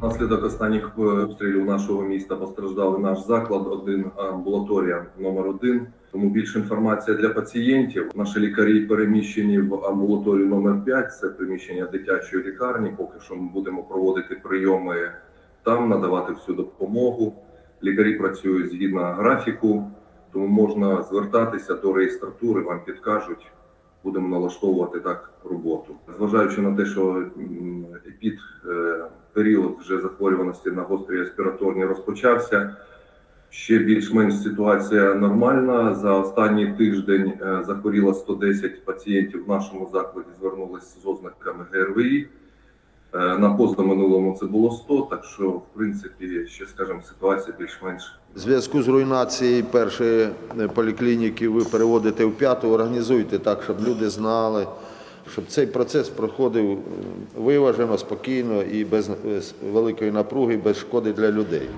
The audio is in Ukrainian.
Внаслідок останніх е, обстрілів нашого міста постраждали наш заклад, один амбулаторія номер один. Тому більше інформація для пацієнтів. Наші лікарі переміщені в амбулаторію номер 5 Це приміщення дитячої лікарні. Поки що ми будемо проводити прийоми там, надавати всю допомогу. Лікарі працюють згідно графіку, тому можна звертатися до реєстратури, вам підкажуть. Будемо налаштовувати так роботу. Зважаючи на те, що епід е, період вже захворюваності на гострі респіраторні розпочався. Ще більш-менш ситуація нормальна. За останній тиждень е, захворіло 110 пацієнтів в нашому закладі, звернулися з ознаками ГРВІ. Е, На позаминулому це було 100, так що, в принципі, ще, скажімо, ситуація більш-менш В зв'язку з руйнацією першої е, поліклініки ви переводите в п'яту, організуйте так, щоб люди знали, щоб цей процес проходив е, виважено, спокійно і без е, великої напруги, без шкоди для людей.